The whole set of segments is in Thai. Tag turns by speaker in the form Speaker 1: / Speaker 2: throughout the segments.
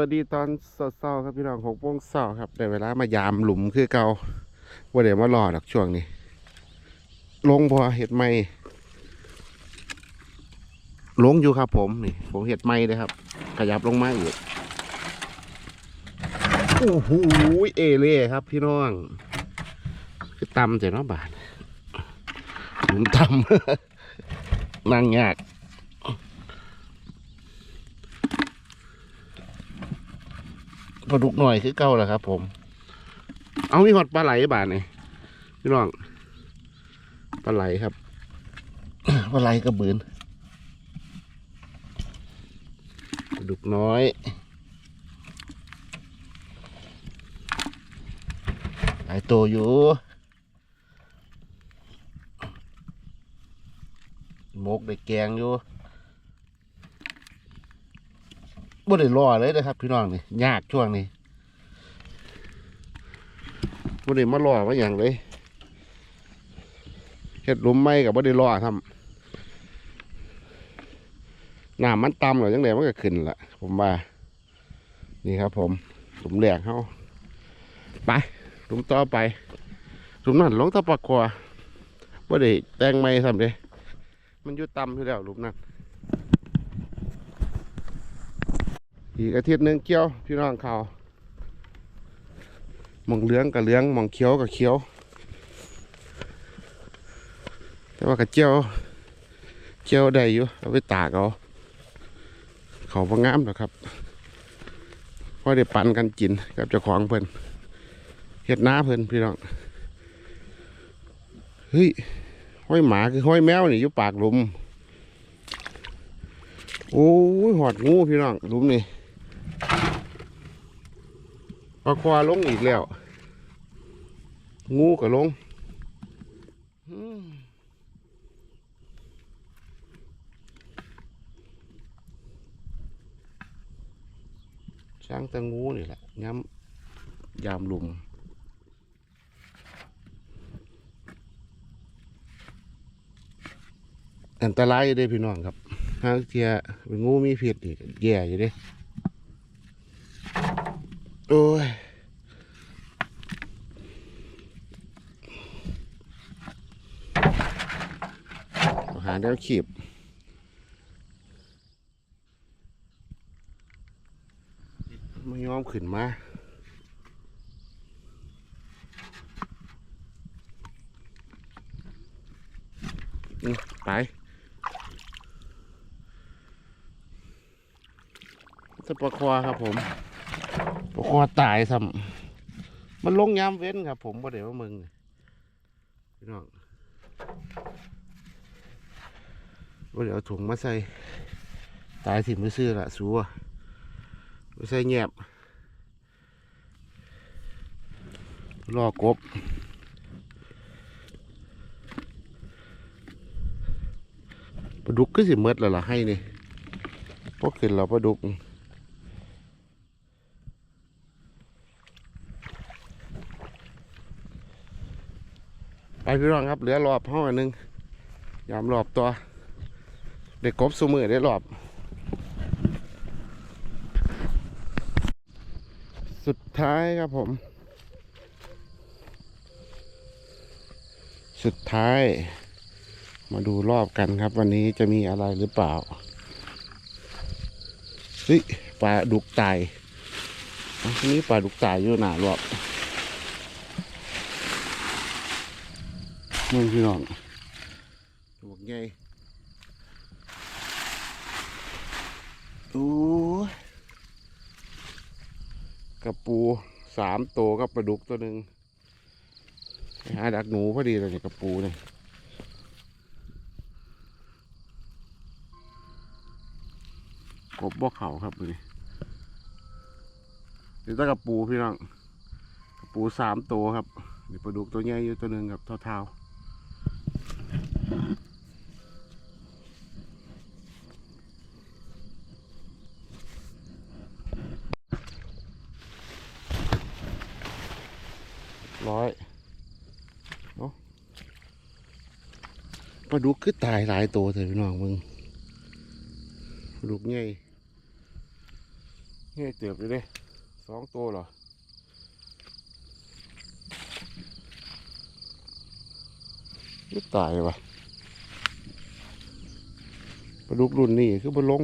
Speaker 1: วัสดีตอนเช้าครับพี่น้องหกโมงเช้าครับได้เวลามายามหลุมคือเกาว่าเดี๋ยวมารอดอกช่วงนี้ ลงพอเห็ดไม่ลงอยู่ครับผมนี่ผมเห็ดไม่เลยครับ ขยับลงมาอีกโอ้โหเอเล่ครับพี่น้อง คือตำเจ้านาะบาทหลุมตำนั่งยาก ปลาดุกหน่อยคือเก่าแหละครับ ผม เอามีหอดปลาไหลบาทนี่พี่น้องปลาไหลครับปลาไหลกระบืนปลาดุกน้อยหลายตัวอยู่มกได้แกงอยู่ บ่ได้รอเลยนะครับ พี่น้องนี่ยากช่วงนี้บ่ได้มารอมาอย่างเลยเฮ็ดลุมไม้กับบ่ได้รอทำน้ำมันต่ำหรอจังไดมันก็ขึ้นละผมว่า นี่ครับ ผมหลุมแรกเฮาไปลุมต่อไปลุมนั้นลงตะปะกวาบ่ได้แตงไม้ทำเด้มันอยู่ต่ำอยู่แล้วลุมนั้น อีกอาทิตย์หนึงเกี่ยวพี่น้องเขาหมองเหลืองกับเหลืองหมองเขียวกับเขียว แต่ว่ากับเจียวเจียวได้อยู่เอาไปตากเอาเขาพงามหรอครับเพราะได้ปันกันกินกับเจ้าของเพิ่นเฮ็ดน้าเพิ่นพี่น้องเฮ้ยห้อยหมาคือห้อยแมวนี่อยู่ปากหลุม โอ้ยหอดงูพี่น้องหลุมนี่ ปลาควาลงอีกแล้ว งูก็ลงช้างแตะงูนี่แหละย้ำยามลุมอันตรายอยู่เด้พี่น้องครับถ้าเทียเป็นงูมีพิษอีกแย่อยู่ด้ โอ้ยหาแนวขีบไม่ยอมขึ้นมาไปจะปลาควาครับผม ควาตายซ้ำมันลงยามเว้นครับ ผมบ่เดี๋ยวมึงพี่น้องบ่เดี๋ยวถุงมาใส่ ตายสิมือซื้อละสัวไม่ใส่แงบรอกบปลาดุกก็สิเมดแล้วล่ะให้นี่พวกขึ้นเราปลาดุก ไปพี่น้องครับเหลือรอบห้องอันหนึ่งยามรอบตัว เด็กกบสูมือได้รอบ สุดท้ายครับผม สุดท้าย มาดูรอบกันครับ วันนี้จะมีอะไรหรือเปล่าเฮ้ยปลาดุกตายอะทีนี้ปลาดุกตายอยู่หนารอบ มึงพี่น้องบวกใหญ่โอ้ยกระปูสามตัวกับปลาดุกตัวหนึ่งไปหาดักหนูพอดีเลยเนี่ยกระปูเนี่ยกบบ่เขาครับดูนี่เดี๋ยวตะกับปูพี่น้องกระปูสามตัวครับมีปลาดุกตัวใหญ่อยู่ตัวหนึ่งครับเท่าๆ ร้อยเนาะปลาดุกคือตายหลายตัวเถอะพี่น้องมึงลูกใหญ่เฮ้ยเติบอยู่เด้สองตัวเหรอยึดตายวะปลาดุกรุ่นนี้คือบนลง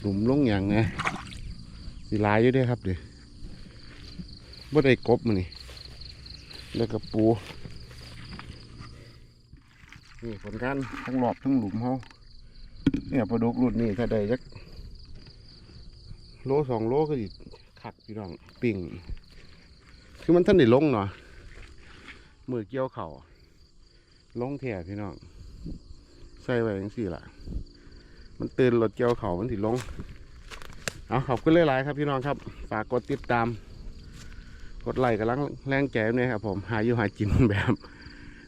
Speaker 1: หลุมลงอย่างไงสีลายอยู่ด้วยครับเดี๋ยวบ่ได้กบมันนี่ แล้วก็ปูนี่ผลการทั้งหลอบทั้งหลุมเขาเนี่ยปลาดุกรุ่นนี้ถ้าได้จักโลสองโลก็อีกขักพี่น้องปิ่งคือมันท่านได้ลงเนาะมือเกี่ยวเข่าลงแถ่พี่น้องใส่ไว้ยังสี่ละมันตื่นรถเกี่ยวเข่ามันสิลงเอาขอบคุณหลายๆครับพี่น้องครับ ฝากกดติดตาม กดไลค์กำลังแรงแจมเนี่ยครับผมหาอยู่หากินแบบ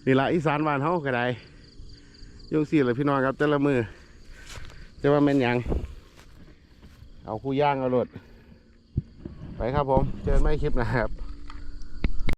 Speaker 1: นี่ละอีสานบ้านเฮาก็ได้ยุ่งสี่เลยพี่น้องครับแต่ละมือจะว่าแม่นยัง เอาคู่ย่างเอารถไปครับผม เจอกันไม่คลิปนะครับ